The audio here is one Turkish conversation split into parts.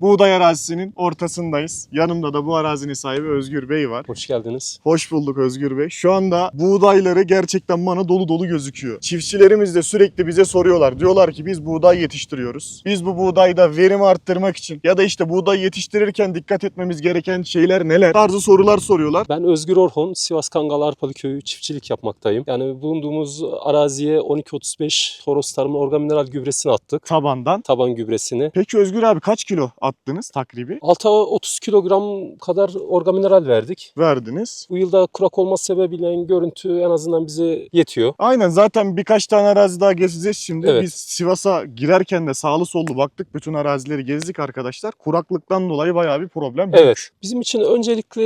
Buğday arazisinin ortasındayız. Yanımda da bu arazinin sahibi Özgür Bey var. Hoş geldiniz. Hoş bulduk Özgür Bey. Şu anda buğdayları gerçekten bana dolu dolu gözüküyor. Çiftçilerimiz de sürekli bize soruyorlar. Diyorlar ki biz buğday yetiştiriyoruz. Biz bu buğdayda verimi arttırmak için ya da işte buğday yetiştirirken dikkat etmemiz gereken şeyler neler? Tarzı sorular soruyorlar. Ben Özgür Orhon, Sivas Kangal Arpalı Köyü çiftçilik yapmaktayım. Yani bulunduğumuz araziye 1235 Toros Tarım Organ Mineral gübresini attık. Tabandan. Taban gübresini. Peki Özgür abi kaç kilo attınız takribi? Alta 30 kilogram kadar orgamineral verdik. Verdiniz. Bu yılda kurak olması sebebiyle görüntü en azından bize yetiyor. Aynen zaten birkaç tane arazi daha gezeceğiz şimdi. Evet. Biz Sivas'a girerken de sağlı sollu baktık. Bütün arazileri gezdik arkadaşlar. Kuraklıktan dolayı bayağı bir problem. Evet. Bizim için öncelikli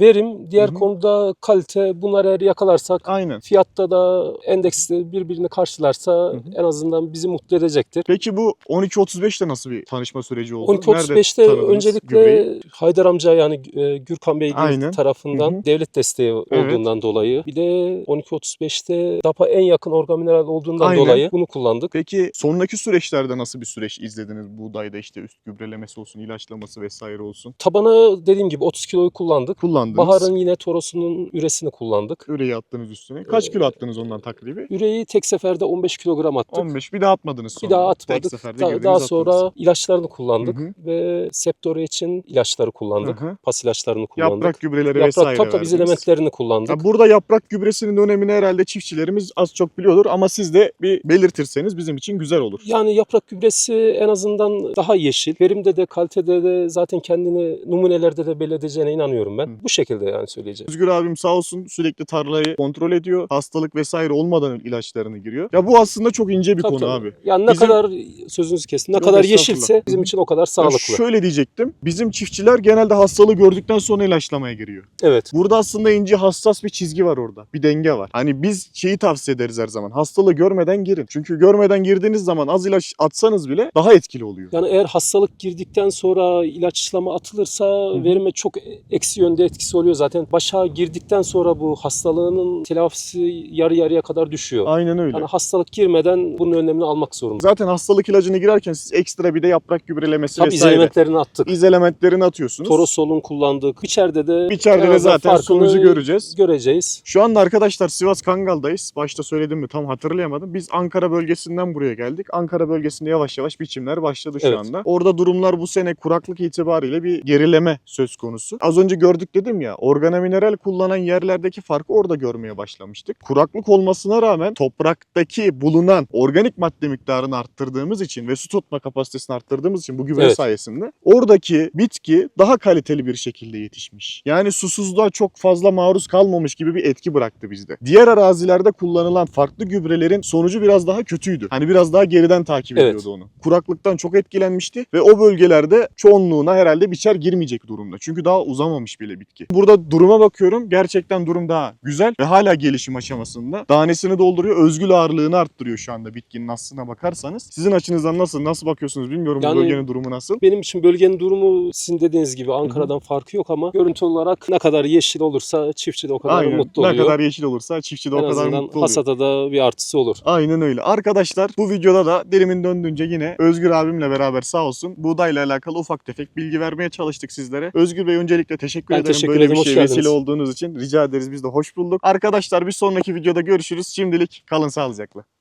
verim, diğer Hı-hı. konuda kalite. Bunları eğer yakalarsak Aynen. fiyatta da endeksle birbirini karşılarsa Hı-hı. en azından bizi mutlu edecektir. Peki bu 12.35'te nasıl bir tanışma süreci oldu? 12.35 2005'te öncelikle gübreyi? Haydar amca yani e, Gürkan Bey tarafından Hı-hı. devlet desteği evet. olduğundan dolayı bir de 1235'te DAP'a en yakın organ orgamineral olduğundan Aynen. dolayı bunu kullandık. Peki sonraki süreçlerde nasıl bir süreç izlediniz buğdayda işte üst gübrelemesi olsun, ilaçlaması vesaire olsun? Tabana dediğim gibi 30 kiloyu kullandık. Kullandınız. Bahar'ın yine torosunun üresini kullandık. Üreyi attınız üstüne. Kaç ee, kilo attınız ondan takribi? Üreyi tek seferde 15 kilogram attık. 15 bir daha atmadınız sonra. Bir daha atmadık. Tek seferde da, daha sonra atmadınız. ilaçlarını kullandık hı hı. ve Septore için ilaçları kullandık. Hı hı. Pas ilaçlarını kullandık. Yaprak gübreleri Yaprak vesaire tabii tabii biz elementlerini kullandık. Ya burada yaprak gübresinin önemini herhalde çiftçilerimiz az çok biliyordur ama siz de bir belirtirseniz bizim için güzel olur. Yani yaprak gübresi en azından daha yeşil. Verimde de kalitede de zaten kendini numunelerde de belli edeceğine inanıyorum ben. Hı. Bu şekilde yani söyleyeceğim. Özgür abim sağ olsun sürekli tarlayı kontrol ediyor. Hastalık vesaire olmadan ilaçlarını giriyor. Ya bu aslında çok ince bir Tabii, konu tabii. abi. Yani ne Bizim- kadar sözünüzü kesin ne Yok, kadar yeşilse bizim için o kadar Ya sağlıklı. şöyle diyecektim. Bizim çiftçiler genelde hastalığı gördükten sonra ilaçlamaya giriyor. Evet. Burada aslında ince hassas bir çizgi var orada. Bir denge var. Hani biz şeyi tavsiye ederiz her zaman. Hastalığı görmeden girin. Çünkü görmeden girdiğiniz zaman az ilaç atsanız bile daha etkili oluyor. Yani eğer hastalık girdikten sonra ilaçlama atılırsa hı. verime çok eksi yönde etkisi oluyor zaten. Başa girdikten sonra bu hastalığının telafisi yarı yarıya kadar düşüyor. Aynen öyle. Yani hastalık girmeden bunun önlemini almak zorunda. Zaten hastalık ilacını girerken siz ekstra bir de yaprak gübrelemesi Tabii vesaire. İzelementlerini attık. İzelementlerini atıyorsunuz. Torosol'un kullandık. İçeride de İçeride de zaten sonucu göreceğiz. Göreceğiz. Şu anda arkadaşlar Sivas Kangal'dayız. Başta söyledim mi tam hatırlayamadım. Biz Ankara bölgesinden buraya geldik. Ankara bölgesinde yavaş yavaş biçimler başladı şu Evet. anda. Orada durumlar bu sene kuraklık itibariyle bir gerileme söz konusu. Az önce gördük dedim ya organomineral kullanan yerlerdeki farkı orada görmeye başlamıştık. Kuraklık olmasına rağmen topraktaki bulunan organik madde miktarını arttırdığımız için ve su tutma kapasitesini arttırdığımız için bu gübre Evet. sayesinde oradaki bitki daha kaliteli bir şekilde yetişmiş. Yani susuzluğa çok fazla maruz kalmamış gibi bir etki bıraktı bizde. Diğer arazilerde kullanılan farklı gübrelerin sonucu biraz daha kötüydü. Hani biraz daha geriden takip Evet. ediyordu onu. Kuraklıktan çok etkilenmişti ve o bölgelerde çoğunluğuna herhalde biçer girmeyecek durumda. Çünkü daha uzamamış bile bitki. Burada duruma bakıyorum. Gerçekten durum daha güzel ve hala gelişim aşamasında. Tanesini dolduruyor. Özgül ağırlığını arttırıyor şu anda bitkinin aslına bakarsanız. Sizin açınızdan nasıl nasıl bakıyorsunuz bilmiyorum bu Yani- bölgenin durumu nasıl. Benim için bölgenin durumu sizin dediğiniz gibi Ankara'dan farkı yok ama görüntü olarak ne kadar yeşil olursa çiftçi de o kadar Aynen. mutlu ne oluyor. kadar yeşil olursa çiftçi de en o kadar mutlu oluyor. hasata da bir artısı olur. Aynen öyle. Arkadaşlar bu videoda da dilimin döndüğünce yine Özgür abimle beraber sağ olsun buğdayla alakalı ufak tefek bilgi vermeye çalıştık sizlere. Özgür Bey öncelikle teşekkür Ben ederim teşekkür böyle ederim, bir şey vesile olduğunuz için. Rica ederiz biz de hoş bulduk. Arkadaşlar bir sonraki videoda görüşürüz. Şimdilik kalın sağlıcakla.